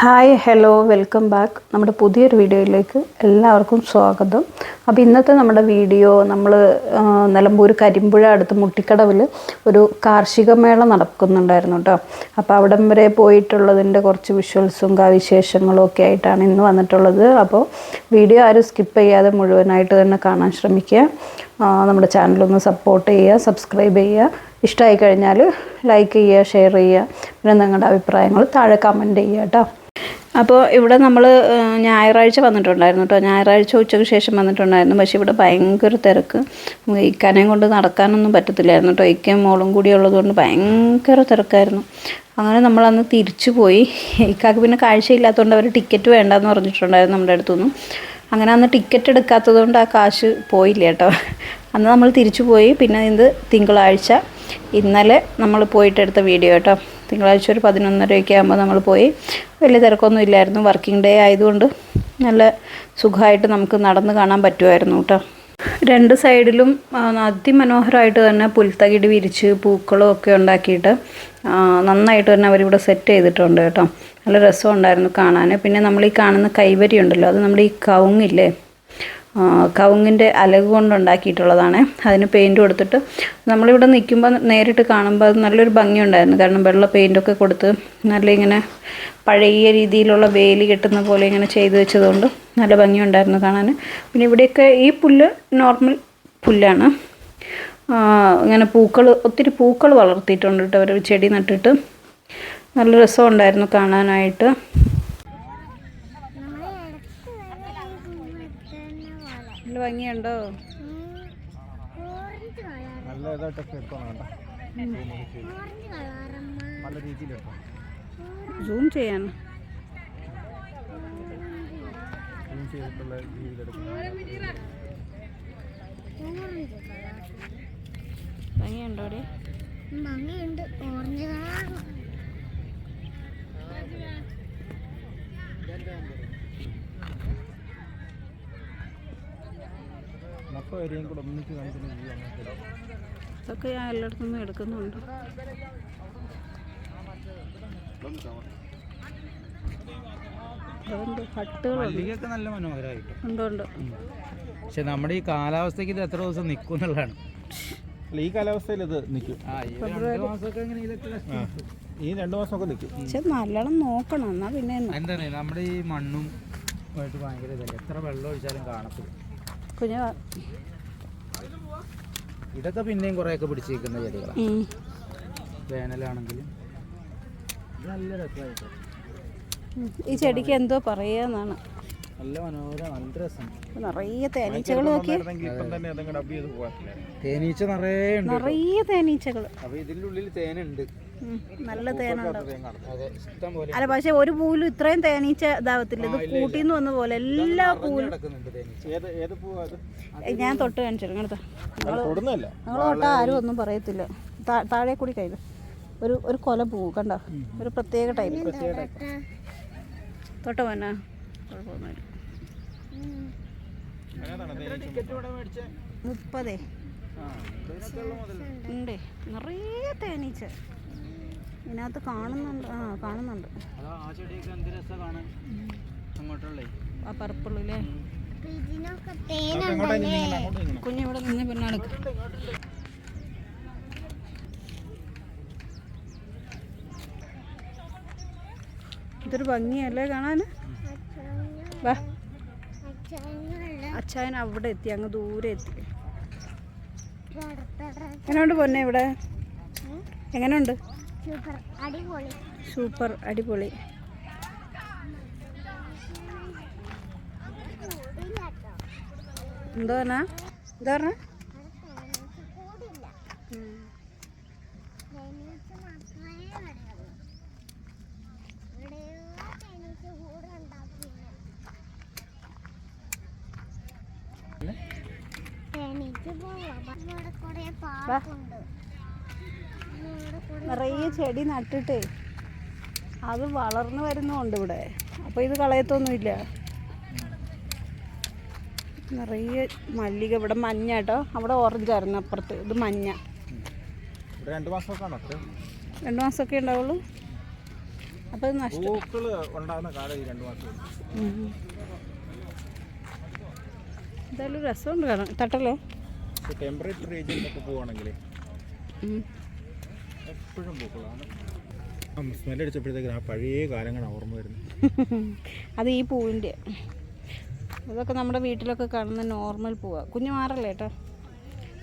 Hi hello welcome back നമ്മുടെ പുതിയൊരു വീഡിയോയിലേക്ക് എല്ലാവർക്കും സ്വാഗതം. അപ്പോൾ ഇന്നത്തെ നമ്മുടെ വീഡിയോ നമ്മൾ നിലമ്പൂർ കരിമ്പുഴ അടുത്ത് മുട്ടിക്കടവിൽ ഒരു കാർഷിക മേള നടക്കുന്നുണ്ടായിരുന്നു കേട്ടോ അപ്പോൾ അവിടം വരെ പോയിട്ടുള്ളതിന്റെ കുറച്ച് വിഷ്വൽസും വിശേഷങ്ങളും ഒക്കെ ആയിട്ടാണ് ഇന്ന് വന്നിട്ടുള്ളത്. അപ്പോൾ വീഡിയോ ആരും സ്കിപ്പ് ചെയ്യാതെ മുഴുവനായിട്ട് തന്നെ കാണാൻ ശ്രമിക്കുക. നമ്മുടെ ചാനലൊന്ന് സപ്പോർട്ട് ചെയ്യുക സബ്സ്ക്രൈബ് ചെയ്യുക. ഇഷ്ടമായി കഴിഞ്ഞാൽ ലൈക്ക് ചെയ്യുക ഷെയർ ചെയ്യുക. പിന്നെ നിങ്ങളുടെ അഭിപ്രായങ്ങൾ താഴെ കമന്റ് ചെയ്യുക കേട്ടോ അപ്പോൾ ഇവിടെ നമ്മൾ ഞായറാഴ്ച വന്നിട്ടുണ്ടായിരുന്നു കേട്ടോ ഞായറാഴ്ച ഉച്ചയ്ക്ക് ശേഷം വന്നിട്ടുണ്ടായിരുന്നു. പക്ഷേ ഇവിടെ ഭയങ്കര തിരക്ക്. ഇക്കാനേയും കൊണ്ട് നടക്കാനൊന്നും പറ്റത്തില്ലായിരുന്നു കേട്ടോ ഇക്കയും മോളും കൂടി ഉള്ളതുകൊണ്ട് ഭയങ്കര തിരക്കായിരുന്നു. അങ്ങനെ നമ്മളന്ന് തിരിച്ചു പോയി. ഇക്കാക്ക് പിന്നെ കാഴ്ചയില്ലാത്തതുകൊണ്ട് അവർ ടിക്കറ്റ് വേണ്ടെന്ന് പറഞ്ഞിട്ടുണ്ടായിരുന്നു നമ്മുടെ അടുത്തുനിന്നും. അങ്ങനെ അന്ന് ടിക്കറ്റ് എടുക്കാത്തതുകൊണ്ട് ആ കാശ് പോയില്ല കേട്ടോ അന്ന് നമ്മൾ തിരിച്ചു പോയി. പിന്നെ ഇത് തിങ്കളാഴ്ച. ഇന്നലെ നമ്മൾ പോയിട്ട് എടുത്ത വീഡിയോ കേട്ടോ. തിങ്കളാഴ്ച ഒരു പതിനൊന്നരയൊക്കെ ആകുമ്പോൾ നമ്മൾ പോയി. വലിയ തിരക്കൊന്നും ഇല്ലായിരുന്നു. വർക്കിംഗ് ഡേ ആയതുകൊണ്ട് നല്ല സുഖമായിട്ട് നമുക്ക് നടന്ന് കാണാൻ പറ്റുമായിരുന്നു കേട്ടോ. രണ്ട് സൈഡിലും അതിമനോഹരമായിട്ട് തന്നെ പുൽത്തകിടി വിരിച്ച് പൂക്കളും ഒക്കെ ഉണ്ടാക്കിയിട്ട് നന്നായിട്ട് തന്നെ അവരിവിടെ സെറ്റ് ചെയ്തിട്ടുണ്ട് കേട്ടോ. നല്ല രസമുണ്ടായിരുന്നു കാണാൻ. പിന്നെ നമ്മൾ ഈ കാണുന്ന കൈവരി ഉണ്ടല്ലോ അത് നമ്മുടെ ഈ കവുങ്ങില്ലേ കവുങ്ങിന്റെ അലക് കൊണ്ടുണ്ടാക്കിയിട്ടുള്ളതാണ് അതിന് പെയിന്റ് കൊടുത്തിട്ട് നമ്മളിവിടെ നിൽക്കുമ്പോൾ നേരിട്ട് കാണുമ്പോൾ അത് നല്ലൊരു ഭംഗിയുണ്ടായിരുന്നു. കാരണം വെള്ള പെയിന്റൊക്കെ കൊടുത്ത് നല്ല ഇങ്ങനെ പഴയ രീതിയിലുള്ള വേലി കെട്ടുന്ന പോലെ ഇങ്ങനെ ചെയ്തു വെച്ചതുകൊണ്ട് നല്ല ഭംഗിയുണ്ടായിരുന്നു കാണാൻ. പിന്നെ ഇവിടെയൊക്കെ ഈ പുല്ല് നോർമൽ പുല്ലാണ്. ഇങ്ങനെ പൂക്കൾ ഒത്തിരി പൂക്കൾ വളർത്തിയിട്ടുണ്ട് കേട്ടോ. അവർ ചെടി നട്ടിട്ട്. നല്ല രസമുണ്ടായിരുന്നു കാണാനായിട്ട്. ഭംഗിയുണ്ടോ? നല്ല ഇതായിട്ടൊക്കെ രീതിയിൽ സൂം ചെയ്യാൻ. ക്ലീൻ ചെയ്തിട്ടുള്ള ഭംഗിയുണ്ടോ അവിടെ? ഭംഗിയുണ്ട്. ഓറഞ്ച് കളറാണ്. ഇതൊക്കെ ഞാൻ എല്ലായിടത്തു നിന്നും എടുക്കുന്നുണ്ട്. ഹട്ടുകളുണ്ട് നല്ല മനോഹരമായിട്ട് ഉണ്ട് ഉണ്ട്. പക്ഷെ നമ്മുടെ ഈ കാലാവസ്ഥയ്ക്ക് ഇത് എത്ര ദിവസം നിൽക്കും എന്നുള്ളതാണ്. ഈ കാലാവസ്ഥയിൽ ഇത് നിൽക്കും. ഈ രണ്ട് മാസമൊക്കെ നിൽക്കും. പക്ഷെ നല്ലോണം നോക്കണം എന്നാ പിന്നെ എന്താണ് നമ്മുടെ ഈ മണ്ണും ആയിട്ട് ഭയങ്കര ഇതല്ലേ? എത്ര വെള്ളം ഒഴിച്ചാലും കാണത്തില്ല. കുഞ്ഞ ഇതൊക്കെ പിന്നെയും കുറേയൊക്കെ പിടിച്ചിരിക്കുന്ന ചെടികളാണ് ഉം. വേനലാണെങ്കിലും നല്ല രസമായിട്ട്. ഈ ചെടിക്ക് എന്തോ പറയാന്നാണ്. നല്ല മനോഹര നല്ല രസം. നിറയെ തേനീച്ചകൾ നോക്കി തേനീച്ച നിറയെ ഉണ്ട് നിറയെ തേനീച്ചകൾ അപ്പൊ ഇതിന്റെ ഉള്ളിൽ തേനുണ്ട്. നല്ല തേനുണ്ട് അതെ ഇഷ്ടം പോലെ അല്ല പക്ഷെ ഒരു പൂവിലും ഇത്രയും തേനീച്ച ഇതാവത്തില്ല. ഇത് കൂട്ടിന്ന് വന്ന പോലെ എല്ലാ പൂവിലും. ഞാൻ തൊട്ട് കാണിച്ചിരുന്നു നിങ്ങൾ തൊട്ടാ ആരും ഒന്നും പറയത്തില്ല. താഴെ കൂടി കയ്യിൽ ഒരു ഒരു കൊല പൂവ് കണ്ടോ? ഒരു പ്രത്യേക ടൈപ്പ്. തൊട്ട? കുഴപ്പമൊന്നുമില്ല. മുപ്പതേ? ഉണ്ട്. നിറയെ തേനീച്ച. ഇതിനകത്ത് കാണുന്നുണ്ട്. ആ കാണുന്നുണ്ട്. ആ ചെടിയൊക്കെ എന്ത് രസം കാണാൻ അങ്ങോട്ടുള്ളേ. ആ പർപ്പിളില്ലേ കുഞ്ഞിവിടെ നിന്ന് പിന്നെ നടക്കും ഇതൊരു ഭംഗിയല്ലേ കാണാൻ വാ. അച്ചായൻ അവിടെ എത്തി അങ്ങ് ദൂരെ എത്തി. എങ്ങനെയുണ്ട് പൊന്നെ ഇവിടെ? എങ്ങനെയുണ്ട്? സൂപ്പർ അടിപൊളി. സൂപ്പർ അടിപൊളി. എന്താ പറഞ്ഞാ? എന്താ പറഞ്ഞ കൂടില്ല തേനീച്ച മാത്രമേ വരെയുള്ളൂ ഇവിടെയോ തേനീച്ച കൂടുണ്ടാക്കിയില്ല തേനീച്ച പോവാം ഇവിടെ കുറെ പാർക്കുണ്ട് ഇവിടെ കുറെ നിറയെ ചെടി നട്ടിട്ടേ അത് വളർന്നു വരുന്നുണ്ട് ഇവിടെ. അപ്പോൾ ഇത് കളയത്തൊന്നുമില്ല. നിറയെ മല്ലിക ഇവിടെ മഞ്ഞ കേട്ടോ. അവിടെ ഓറഞ്ചായിരുന്നു അപ്പുറത്ത്. ഇത് മഞ്ഞ. രണ്ട് മാസമൊക്കെ രണ്ട് മാസമൊക്കെ ഉണ്ടാവുള്ളൂ. അപ്പോൾ നഷ്ടം. എന്തായാലും രസമുണ്ട് കാണാൻ. തട്ടല്ലേ? ടെമ്പറേച്ചർ റേഞ്ചിലൊക്കെ പോവാണെങ്കിൽ ഉം. എപ്പോഴും പൂക്കളാണ് സ്മെല്ലടിച്ചപ്പോഴത്തേക്ക് ആ പഴയ കാലങ്ങളാണ് ഓർമ്മ വരുന്നത് അത് ഈ പൂവിന്റെ. ഇതൊക്കെ നമ്മുടെ വീട്ടിലൊക്കെ കാണുന്ന നോർമൽ പൂവാ. കുഞ്ഞു മാറല്ലേ കേട്ടോ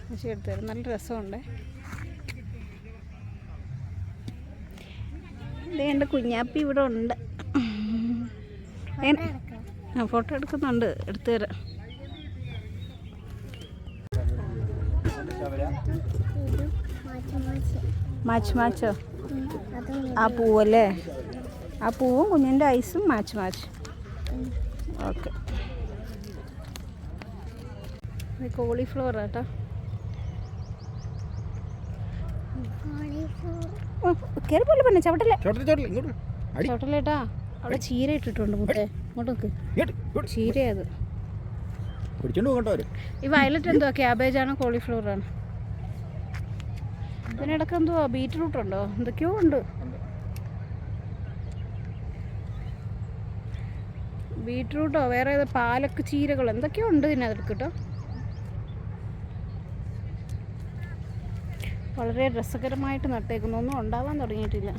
പക്ഷേ എടുത്തു തരും. നല്ല രസമുണ്ട്. എന്റെ കുഞ്ഞാപ്പി ഇവിടെ ഉണ്ട്. ആ ഫോട്ടോ എടുക്കുന്നുണ്ട്. എടുത്തു തരാം ഇത് മാറ്റി മാറ്റി മാച്ച് മാച്ചോ ആ പൂവല്ലേ? ആ പൂവും കുഞ്ഞിന്റെ ഐസും മാച്ച് മാച്ച് ഓക്കെ കോളിഫ്ലവർ കേട്ടോ കോളിഫ്ലവർ കയറി പോലെ ചവിട്ടല്ലേ? ചവിട്ടല്ലേട്ടാ? അവിടെ ചീര ഇട്ടിട്ടുണ്ട് മുത്തേ. ഇങ്ങോട്ട് നോക്ക്. ചീരയത് ഈ വയലറ്റ് എന്തോ ക്യാബേജ് ആണോ കോളിഫ്ലവർ ആണ്. ഇതിനിടക്ക് എന്തുവാ? ബീറ്റ്റൂട്ട് ഉണ്ടോ? എന്തൊക്കെയോ ഉണ്ട്. ബീറ്റ്റൂട്ടോ? വേറെ ഏതോ പാലക്ക് ചീരകൾ എന്തൊക്കെയോ ഉണ്ട് ഇതിനകത്ത് കേട്ടോ. വളരെ രസകരമായിട്ട് നട്ടേക്കുന്നു. ഒന്നും ഉണ്ടാവാൻ തുടങ്ങിയിട്ടില്ല.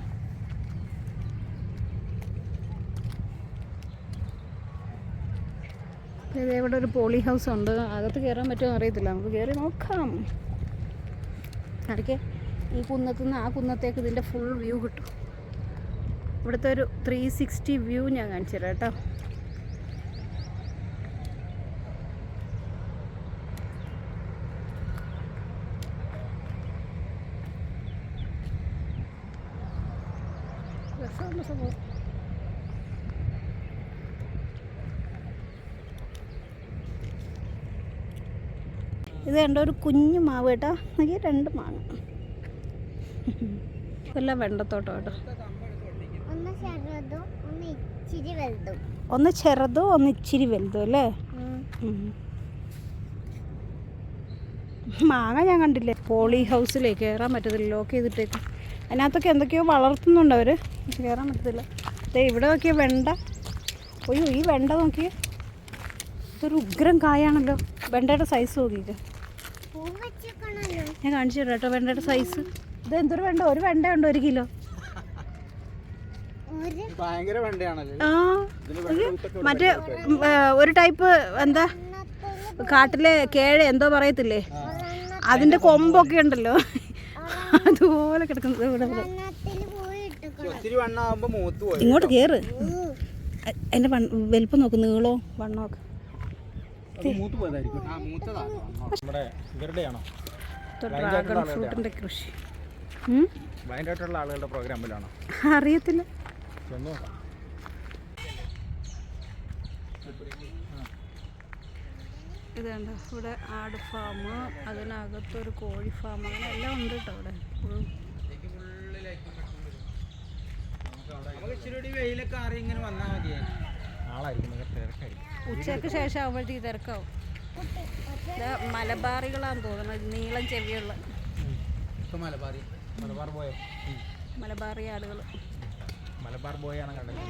ഇത് ഇവിടെ ഒരു പോളി ഹൗസ് ഉണ്ട്. അകത്ത് കയറാൻ പറ്റുമോ അറിയത്തില്ല. നമുക്ക് കയറി നോക്കാം. ഇടയ്ക്ക് ഈ കുന്നത്തു നിന്ന് ആ കുന്നത്തേക്ക് ഇതിന്റെ ഫുൾ വ്യൂ കിട്ടും. ഇവിടുത്തെ ഒരു ത്രീ സിക്സ്റ്റി വ്യൂ ഞാൻ കാണിച്ചു തരാം കേട്ടോ. ഇത് കണ്ട ഒരു കുഞ്ഞു മാവ് കേട്ടോ. നോക്കി രണ്ട് മാങ്ങ. ഇതെല്ലാം വെണ്ടത്തോട്ടം കേട്ടോ. ഒന്ന് ചെറുതും ഒന്ന് ഇച്ചിരി വലുതും. അല്ലേ? മാങ്ങ ഞാൻ കണ്ടില്ലേ? പോളി ഹൗസിലേ കയറാൻ പറ്റത്തില്ല ലോക്ക് ചെയ്തിട്ടേക്ക്. അതിനകത്തൊക്കെ എന്തൊക്കെയോ വളർത്തുന്നുണ്ട് അവർ. കയറാൻ പറ്റത്തില്ല. അതെ ഇവിടെ നോക്കിയ വെണ്ട. ഒയ്യോ ഈ വെണ്ട നോക്കിയേ. ഇതൊരു ഉഗ്രം കായാണല്ലോ. വെണ്ടയുടെ സൈസ് നോക്കിയിട്ട് ഞാൻ കാണിച്ചു തരാം കേട്ടോ വെണ്ടയുടെ സൈസ് ഇത് എന്തൊരു വെണ്ട? ഒരു വെണ്ട ഉണ്ട് ഒരു കിലോ. ഒരു ഭയങ്കര വെണ്ടയാണല്ലോ? ആ. മറ്റേ ഒരു ടൈപ്പ് എന്താ? കാട്ടിലെ കേഴ എന്തോ പറയത്തില്ലേ? അതിന്റെ കൊമ്പൊക്കെ ഉണ്ടല്ലോ. അതുപോലെ കിടക്കുന്നത് ഇവിടെ. ഇങ്ങോട്ട് കേറ്. അതിന്റെ വലിപ്പം നോക്ക് നീളോ വണ്ണമൊക്കെ ഡ്രാഗൺ ഫ്രൂട്ടിന്റെ കൃഷി. ഭയങ്കരമായിട്ടുള്ള ആളുകളുടെ പ്രോഗ്രാമിലാണോ. അറിയത്തില്ല. ഇതുണ്ട് കണ്ടോ? ഇവിടെ ആട് ഫാം അതിനകത്തൊരു കോഴി ഫാം അങ്ങനെ എല്ലാം ഉണ്ട് കേട്ടോ അവിടെ. ഉച്ചയ്ക്ക് ശേഷം ആവുമ്പോഴത്തേക്ക് തിരക്കാവും. ഇത് മലബാറികളാന്ന് തോന്നുന്നത് നീളം ചെവിയുള്ള. ഇപ്പൊ മലബാറി. മലബാർ ബോയ്? മലബാറി ആളുകൾ മലബാർ ബോയ് ആണ് കണ്ടത്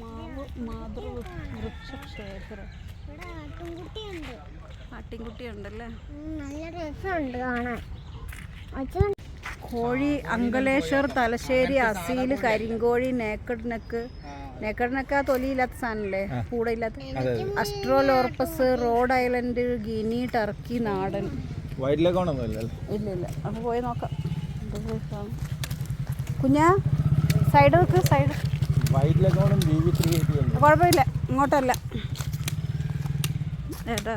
മാവ് മാതൃ വൃക്ഷക്ഷേത്രം. ഇവിടെ ആട്ടുംകുട്ടിയുണ്ട് ആട്ടിൻകുട്ടി ഉണ്ടല്ലേ ഉം, നല്ല രസമുണ്ട് കാണാൻ. അച്ഛൻ കോഴി അങ്കലേശ്വർ തലശ്ശേരി അസീൽ കരിങ്കോഴി നേക്കഡ് നെക്ക് നേക്കഡ് നെക്ക് ആ. തൊലിയില്ലാത്ത സാധനല്ലേ കൂടെ ഇല്ലാത്ത australorps Rhode Island guinea turkey നാടൻ. വൈറ്റ് ലെഗോണൊന്നും ഇല്ലല്ലോ. ഇല്ല ഇല്ല അപ്പോൾ പോയി നോക്കാം കുഞ്ഞാ സൈഡ് വെക്ക് സൈഡ് വൈറ്റ് ലെഗോണും ബി വി ത്രീ കുഴപ്പമില്ല. ഇങ്ങോട്ടല്ല. ഏട്ടാ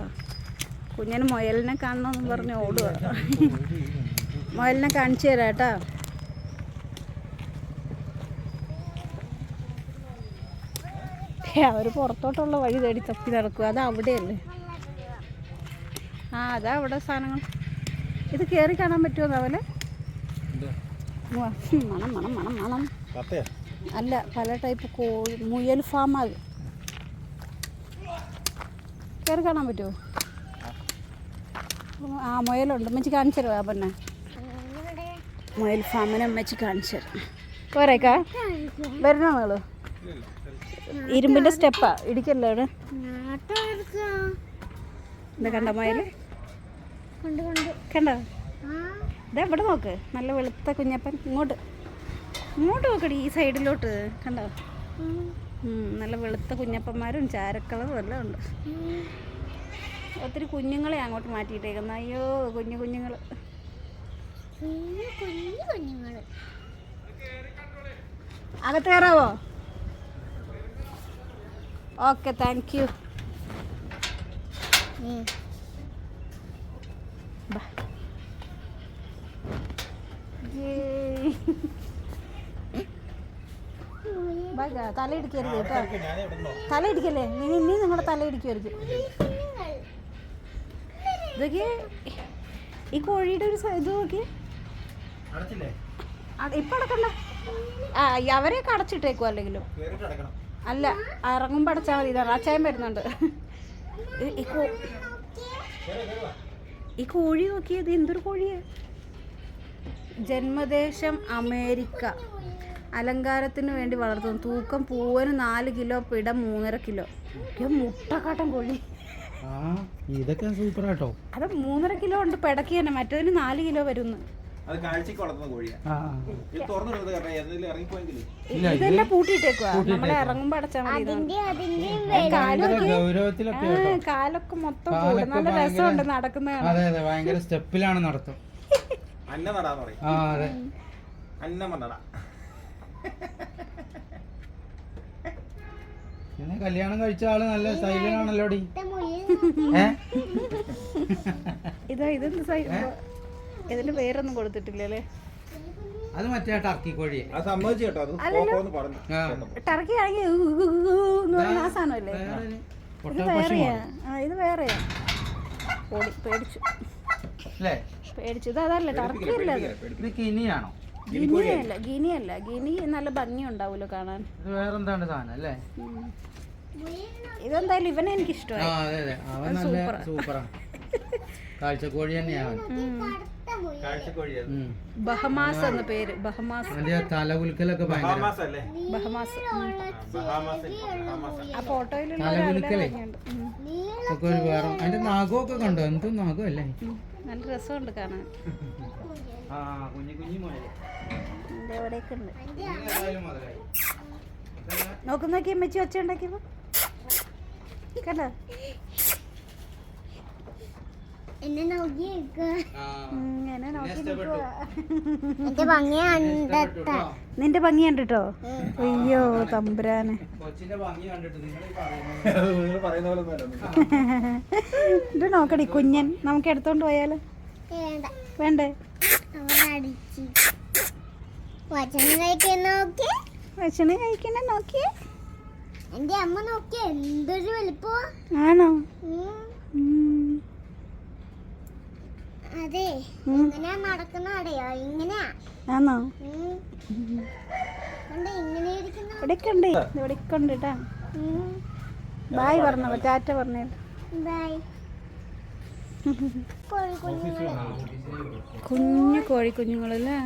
കുഞ്ഞിന് മുയലിനെ കാണണമെന്ന് പറഞ്ഞ് ഓടുക മുയലിനെ കാണിച്ചു തരാം ഏട്ടാ. അവർ പുറത്തോട്ടുള്ള വഴി തേടി തപ്പി നടക്കുക. അത് അവിടെയല്ലേ? ആ അതാ അവിടെ സാധനങ്ങൾ. ഇത് കയറി കാണാൻ പറ്റുമോ അവലെ മണം മണം മണം മണം. അല്ല പല ടൈപ്പ് കോഴി മുയൽ ഫാം അത്. കയറി കാണാൻ പറ്റുമോ? ആ മുയലുണ്ട്. അമ്മച്ചി കാണിച്ചു തരുവാ പിന്നെ മുയൽ ഫാമിനെ അമ്മച്ചി കാണിച്ചു തരാം. പോരേക്കാ. വരണോ നിങ്ങൾ ഇരുമ്പിന്റെ സ്റ്റെപ്പാ. ഇടിക്കല്ലേ എടുക്കാം എന്താ കണ്ട മുയൽ കൊണ്ട് ഇതാ ഇവിടെ നോക്ക്. നല്ല വെളുത്ത കുഞ്ഞപ്പൻ. ഇങ്ങോട്ട്. ഇങ്ങോട്ട് നോക്കടി ഈ സൈഡിലോട്ട്. കണ്ടോ? നല്ല വെളുത്ത കുഞ്ഞപ്പന്മാരും ചാരക്കളറും എല്ലാം ഉണ്ട്. ഒത്തിരി കുഞ്ഞുങ്ങളെ അങ്ങോട്ട് മാറ്റിയിട്ടേക്കുന്ന. അയ്യോ കുഞ്ഞു കുഞ്ഞുങ്ങൾ കുഞ്ഞു കുഞ്ഞു കുഞ്ഞുങ്ങൾ. അകത്ത് കയറാവോ? Okay thank you. തല ഇടിക്കരുത് കേട്ടോ. തല ഇടിക്കല്ലേ? നീ ഇനി നിങ്ങളുടെ തല ഇടിക്കുമായിരിക്കും. ഇതൊക്കെ ഈ കോഴിയുടെ ഒരു ഇത് നോക്കി ഇപ്പൊ അടക്കണ്ട. ആ അവരെയൊക്കെ അടച്ചിട്ടേക്കും അല്ലെങ്കിലും. അല്ല ഇറങ്ങുമ്പോൾ അടച്ചാൽ മതി. ഇതാണ് അച്ചായം വരുന്നുണ്ട്. ഈ- ഈ കോഴി നോക്കിയത് എന്തൊരു കോഴിയാ? ജന്മദേശം അമേരിക്ക. അലങ്കാരത്തിന് വേണ്ടി വളർത്തുന്നു. തൂക്കം പൂവന് നാല് കിലോ പിടം മൂന്നര കിലോ. മുട്ടക്കാട്ടം മുട്ടക്കാട്ടൻ കോഴി. ആ ഇതൊക്കെ സൂപ്പർ ആട്ടോ അത് മൂന്നര കിലോ ഉണ്ട് പിടക്കി തന്നെ. മറ്റേതിന് നാല് കിലോ വരുന്നു. അത് കാഴ്ചക്ക് വളർത്തുന്ന കോഴിയാ. ഇത് തുറന്നിടുന്നത് കാരണം ഏതെങ്കിലും ഇതെല്ലാം പൂട്ടിയിട്ടേക്കുവാ. നമ്മളെ അടച്ചാൽ മതി ഗൗരവത്തിലൊക്കെ കേട്ടോ. കാലൊക്കെ മൊത്തം കാലൊക്കെ കൂടും നല്ല ഭയങ്കര- രസമുണ്ട് നടക്കുന്നതാണ് അതെ അതെ ഭയങ്കര സ്റ്റെപ്പിലാണ് നടത്തും. അന്ന നടാന്ന് പറയും. ആ അതെ. പിന്നെ കല്യാണം കഴിച്ച ആൾ നല്ല ഡി മുയൽ ഏ? ഇതാ ഇതെന്ത് സൈ ഇതിന്റെ പേരൊന്നും കൊടുത്തിട്ടില്ല അല്ലേ അത് മറ്റേ ടർക്കി കോഴി അത് സമ്മതിച്ചു കേട്ടോ അത് പോക്കോന്ന് പറഞ്ഞു. ടർക്കി ആണെങ്കിൽ എന്ന് പറയുന്ന ആ സാധനമല്ലേ? വേറൊരു ഇത് വേറെയാ. ആ ഇത് വേറെയാ. ഓടി പേടിച്ചു. അല്ലേ? പേടിച്ചു. ഇത് അതല്ല ടർക്കി അല്ല അത് ഇത് കിനിയാണോ ഗിനിയല്ല ഗിനിയല്ല. ഗിനി നല്ല ഭംഗി ഉണ്ടാവുമല്ലോ കാണാൻ. ഇത് വേറെന്താണ് സാധനം അല്ലേ? ഉം. ഇതെന്തായാലും ഇവനെ എനിക്ക് ആ ഇഷ്ടമായി അതെ അതെ. അവൻ നല്ല സൂപ്പറാണ് കാഴ്ചക്കോഴി തന്നെയാണ് ബഹമാസ് എന്ന പേര്. ബഹമാസ്. തലകുലുക്കലൊക്കെ ബഹാമാസ് അല്ലേ ബഹമാസ്. ബഹാമാസ് ബഹാമാസ് ആ ഫോട്ടോയിലുള്ള ഒക്കെ ഒരു വേറെ അതിന്റെ നാഗമൊക്കെ കണ്ടോ? എന്ത് നാഗം അല്ലേ നല്ല രസമുണ്ട് കാണാൻ. ആ കുഞ്ഞു കുഞ്ഞു മുയൽ എന്റെ എവിടെയൊക്കെ ഉണ്ട്. ഏതായാലും നോക്കി നോക്കി അമ്മച്ചി ഒച്ച ഉണ്ടാക്കിയപ്പോ. കണ്ടോ? എന്നെ നോക്കി. എന്റെ ഭംഗി ഇഷ്ടപ്പെട്ടു നിന്റെ ഭംഗി കണ്ടിട്ടോ? അയ്യോ തമ്പുരാനെ. കൊച്ചിന്റെ ഭംഗി കണ്ടിട്ട് നിങ്ങൾ പറയുന്നത് നിങ്ങൾ പറയുന്ന പോലെ ഒന്നും അല്ല. ഇത് നോക്കടി കുഞ്ഞൻ. നമുക്ക് എടുത്തോണ്ട് പോയാലോ? വേണ്ട. ഭക്ഷണം കഴിക്കണ നോക്കിയേ? എന്റെ അമ്മ നോക്കിയ എന്തൊരു വലിപ്പോ ആണോ. അതെ ഉം. നടക്കുന്ന അടയോ ഇങ്ങനെയാ ആണോ ഉം. കണ്ടോ ഇങ്ങനെ കേട്ടാ ബായ് പറഞ്ഞോ ചാറ്റ പറഞ്ഞേ. കോഴി കുഞ്ഞു കോഴി കുഞ്ഞുങ്ങളല്ലേ?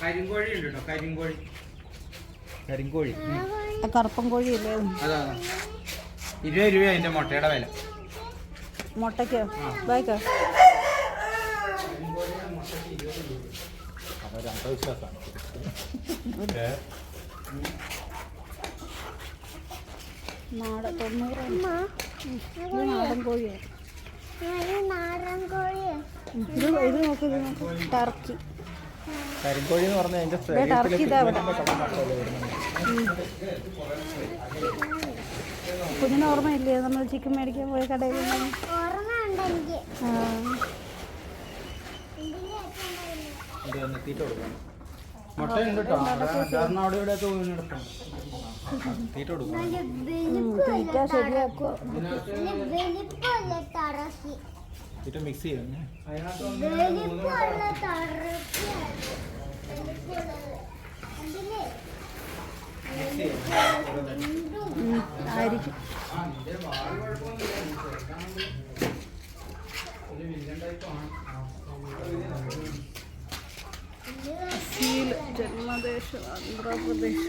കരിങ്കോഴി ഉണ്ട് കേട്ടോ കരിങ്കോഴി. കരിങ്കോഴി. ആ കറുപ്പൻ കോഴിയല്ലേ അതാ? അതാ. ഇരുപത് രൂപ അതിന്റെ മുട്ടയുടെ വില. മുട്ടയ്ക്കോ? ബായ്ക്കോ നാടൻ തൊണ്ണൂറ് നാടൻ കോഴിയാണ് ഇത് നോക്ക് ഇത് ടർക്കി കരിങ്കോഴി എന്ന് പറഞ്ഞാൽ അതിന്റെ ടർക്കി കുഞ്ഞിന് ഓർമ്മയില്ലേ നമ്മൾ ചിക്കൻ മേടിക്കാൻ പോയ കടയിൽ ആ. തീറ്റ കൊടുക്കണം. മുട്ട ഉണ്ട് കേട്ടോ സാധാരണ അവിടെ ഇവിടെ തോന്നിയെടുക്കാം തീറ്റ കൊടുക്കണം. തീറ്റ മിക്സ് ചെയ്യും വെളുപ്പമുള്ള തറക്കി അതില്ലേ ഉം, ആയിരിക്കും ആന്ധ്രാപ്രദേശ്.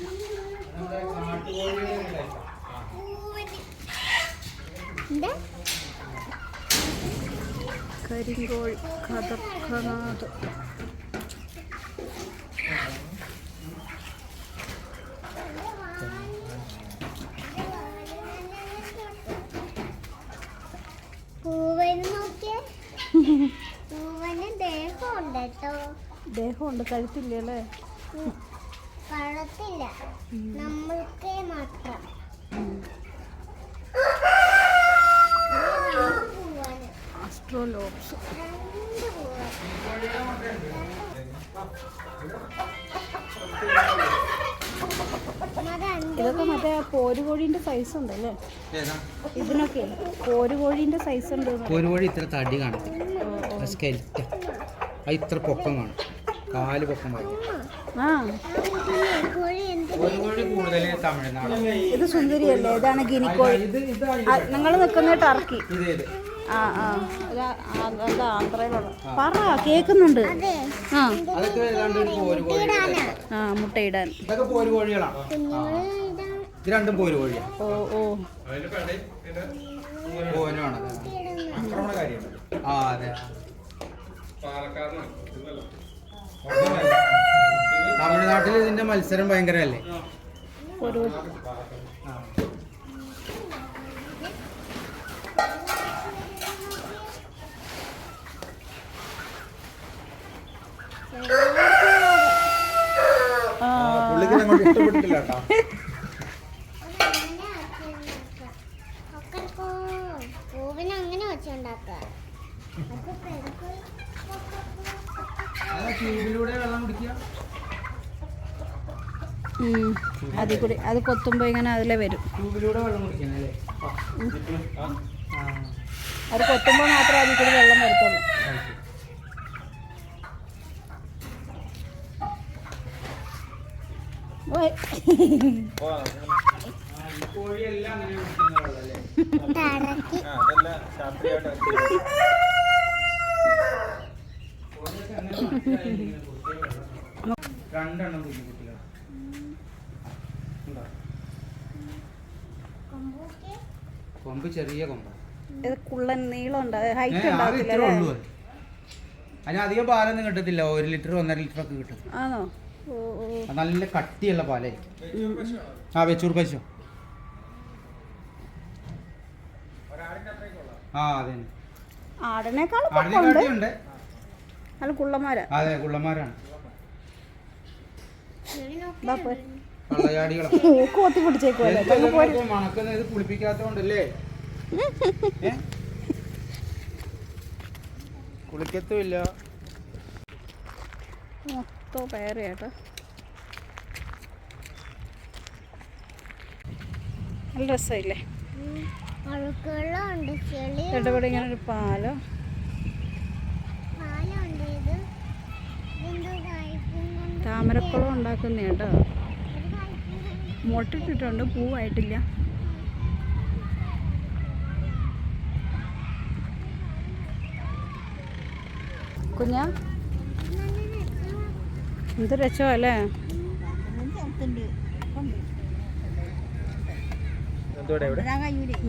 കരിങ്കോൾ കഥക്കനാഥ് ദേഹമുണ്ട് കഴുത്തില്ലേ അല്ലേ? കളത്തില്ല നമ്മൾക്കേ മാത്രം. ഇതൊക്കെ മറ്റേ പോരുകോഴിന്റെ സൈസ് ഉണ്ടല്ലേ? അല്ലേ ഇതിനൊക്കെ പോരുകോഴിന്റെ സൈസ് ഉണ്ട്? പോരുകോഴി ഇത്ര തടി കാണത്തില്ല. സ്കെൽറ്റ് അത് ഇത്ര പൊക്കം കാണും കാൽ പൊക്കം വരും ആ. കോഴി എന്ത് ഒരു വഴി കൂടുതൽ തമിഴ്നാട്. ഇത് സുന്ദരിയല്ലേ? ഇതാണ് ഗിനിക്കോഴി. നിങ്ങൾ നിൽക്കുന്ന ടർക്കി. ആ ആ. അത് ആന്ധ്രയിലുള്ള. പറ കേൾക്കുന്നുണ്ട് അതെ. ആ. ആ മുട്ടയിടാൻ. ഇത് രണ്ടും പോര് കോഴിയാണ് ഓ ഓ. ആ. അതെ. തമിഴ്നാട്ടിൽ ഇതിന്റെ മത്സരം ഭയങ്കരല്ലേ? ഇഷ്ടപ്പെട്ടില്ല കേട്ടോ പൂവിന് അങ്ങനെ വെച്ചുണ്ടാക്കുക ട്യൂബിലൂടെ വെള്ളം കുടിക്കുക. അതിൽ കൂടി അത് കൊത്തുമ്പോൾ ഇങ്ങനെ അതിലെ വരും. അത് കൊത്തുമ്പോൾ മാത്രമേ അതിൽ കൂടി വെള്ളം വരത്തുള്ളൂ. രണ്ടെണ്ണം കോഴിയെല്ലാം കുട്ടികൾ തടക്കി ആ അതെല്ലാം ശാസ്ത്രീയമായിട്ട് കോഴിയൊക്കെ അങ്ങനെ മനസ്സിലായി ഇങ്ങനെ കുടിക്കുന്ന വെള്ളം. രണ്ടെണ്ണം കുടിക്കും കുട്ടികൾ ഉണ്ടോ? കൊമ്പൂക്ക് കൊമ്പ് ചെറിയ കൊമ്പ്. ഇത് കുള്ളൻ നീളം ഉണ്ട് ഹൈറ്റ് ആകെ ഉണ്ടാകത്തില്ല ഇത്രേ ഉള്ളൂ അത്. അതിന് അധികം പാലൊന്നും കിട്ടത്തില്ല. ഒരു ലിറ്റർ ഒന്നര ലിറ്റർ ഒക്കെ കിട്ടും. ആണോ? നല്ല കട്ടിയുള്ള പാലായിരിക്കും. ആ വെച്ചൂർ പശു. ആ അതെ ആടിനേക്കാൾ ആടിനെ പൊക്കമുണ്ട്. കാട്ടിയുണ്ട്. നല്ല കുള്ളന്മാരാ. അതെ കുള്ളന്മാരാണ്. പോര്. കൊത്തി പിടിച്ചേക്കുമല്ലേ പോര് മണക്കുന്നത് കുളിപ്പിക്കാത്തോണ്ടല്ലേ? കുളിക്കത്തുമില്ല. മൊത്തം പേരേട്ടാ നല്ല രസമില്ലേ ഇവിടെ ഇങ്ങനെ ഒരു പാലം? താമരക്കുളം ഉണ്ടാക്കുന്ന കേട്ടോ ഇത് കഴിക്കുന്നുണ്ട് മുട്ടിട്ടിട്ടുണ്ട് പൂവായിട്ടില്ല. കുഞ്ഞ എന്ത് രസമല്ലേ? അല്ലേ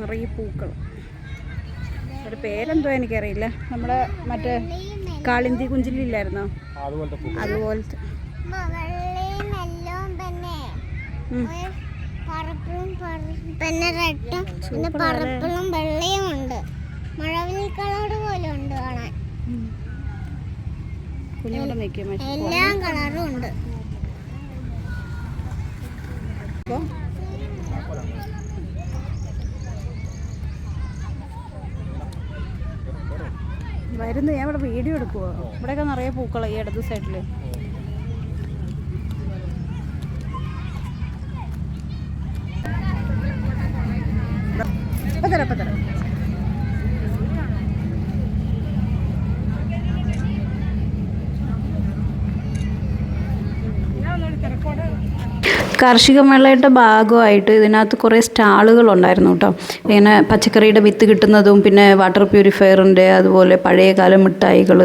നിറയെ പൂക്കൾ. ഒരു പേരെന്തോ എനിക്കറിയില്ല. നമ്മുടെ മറ്റേ കാളിന്തി കുഞ്ചിലില്ലായിരുന്നോ അതുപോലത്തെ പൂ അതുപോലത്തെ വെള്ളയും എല്ലാം തന്നെ പർപ്പിളും പിന്നെ റെഡും പിന്നെ പറപ്പിളും വെള്ളയും ഉണ്ട്. മഴവിൽ കളർ പോലെ ഉണ്ട് കാണാൻ. എല്ലാ കളറും ഉണ്ട്. വരുന്നു ഞാൻ ഇവിടെ വീഡിയോ എടുക്കുവോ. ഇവിടെയൊക്കെ നിറയെ പൂക്കള ഈ ഇടത് സൈഡിൽ ഇപ്പം തരാം ഇപ്പം തരാം കാർഷിക മേളയുടെ ഭാഗമായിട്ട് ഇതിനകത്ത് കുറേ സ്റ്റാളുകളുണ്ടായിരുന്നു കേട്ടോ. ഇങ്ങനെ പച്ചക്കറിയുടെ വിത്ത് കിട്ടുന്നതും പിന്നെ വാട്ടർ പ്യൂരിഫയറിന്റെ അതുപോലെ പഴയകാല മിഠായികൾ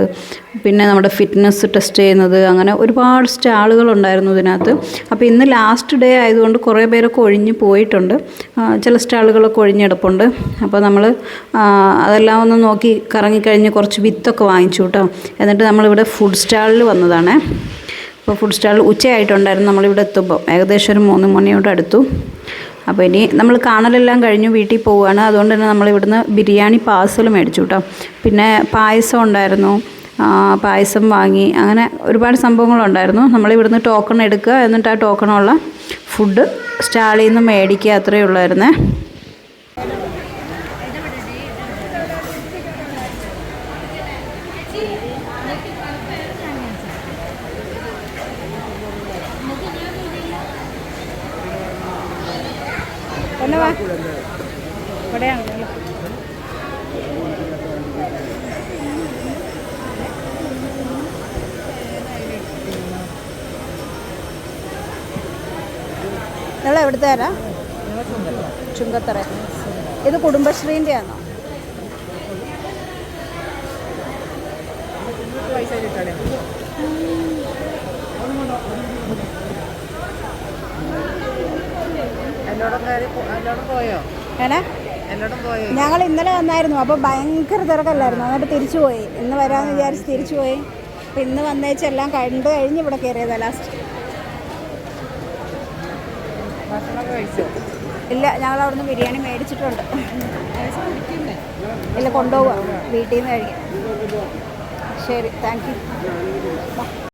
പിന്നെ നമ്മുടെ ഫിറ്റ്നസ് ടെസ്റ്റ് ചെയ്യുന്നത് അങ്ങനെ ഒരുപാട് സ്റ്റാളുകൾ ഉണ്ടായിരുന്നു ഇതിനകത്ത്. അപ്പോൾ ഇന്ന് ലാസ്റ്റ് ഡേ ആയതുകൊണ്ട് കുറേ പേരൊക്കെ ഒഴിഞ്ഞു പോയിട്ടുണ്ട്. ചില സ്റ്റാളുകളൊക്കെ ഒഴിഞ്ഞെടുപ്പുണ്ട്. അപ്പോൾ നമ്മൾ അതെല്ലാം ഒന്ന് നോക്കി കറങ്ങിക്കഴിഞ്ഞ് കുറച്ച് വിത്തൊക്കെ വാങ്ങിച്ചു കേട്ടോ. എന്നിട്ട് നമ്മളിവിടെ ഫുഡ് സ്റ്റാളിൽ വന്നതാണേ. അപ്പോൾ ഫുഡ് സ്റ്റാൾ ഉച്ചയായിട്ടുണ്ടായിരുന്നു. നമ്മളിവിടെ എത്തുമ്പോൾ. ഏകദേശം ഒരു മൂന്ന് മണിയോട് അടുത്തു. അപ്പോൾ ഇനി നമ്മൾ കാണലെല്ലാം കഴിഞ്ഞു വീട്ടിൽ പോവുകയാണ്. അതുകൊണ്ട് തന്നെ നമ്മൾ ഇവിടുന്ന് ബിരിയാണി പാഴ്സൽ മേടിച്ചു കേട്ടോ. പിന്നെ പായസം ഉണ്ടായിരുന്നു. പായസം വാങ്ങി. അങ്ങനെ ഒരുപാട് സംഭവങ്ങളുണ്ടായിരുന്നു. നമ്മളിവിടുന്ന് ടോക്കൺ എടുക്കുക. എന്നിട്ട് ആ ടോക്കണുള്ള ഫുഡ് സ്റ്റാളിൽ നിന്ന് മേടിക്കുക അത്രയേ ഉള്ളായിരുന്നേ. ആരാ ചുങ്കത്തറ. ഇത് കുടുംബശ്രീന്റെ ആണോ ഞങ്ങൾ ഇന്നലെ വന്നായിരുന്നു. അപ്പോൾ ഭയങ്കര തിരക്കല്ലായിരുന്നു. എന്നിട്ട് തിരിച്ചു പോയി. ഇന്ന് വരാമെന്ന് വിചാരിച്ച് തിരിച്ചു പോയി. ഇന്ന് വന്നേച്ചെല്ലാം കണ്ടു കഴിഞ്ഞ് ഇവിടെ കയറിയതാണ് ലാസ്റ്റ് ഇല്ല ഞങ്ങൾ അവിടുന്ന് ബിരിയാണി മേടിച്ചിട്ടുണ്ട്. ഇല്ല കൊണ്ടുപോവാം. വീട്ടിൽ നിന്ന് കഴിക്കാം. ശരി താങ്ക് യു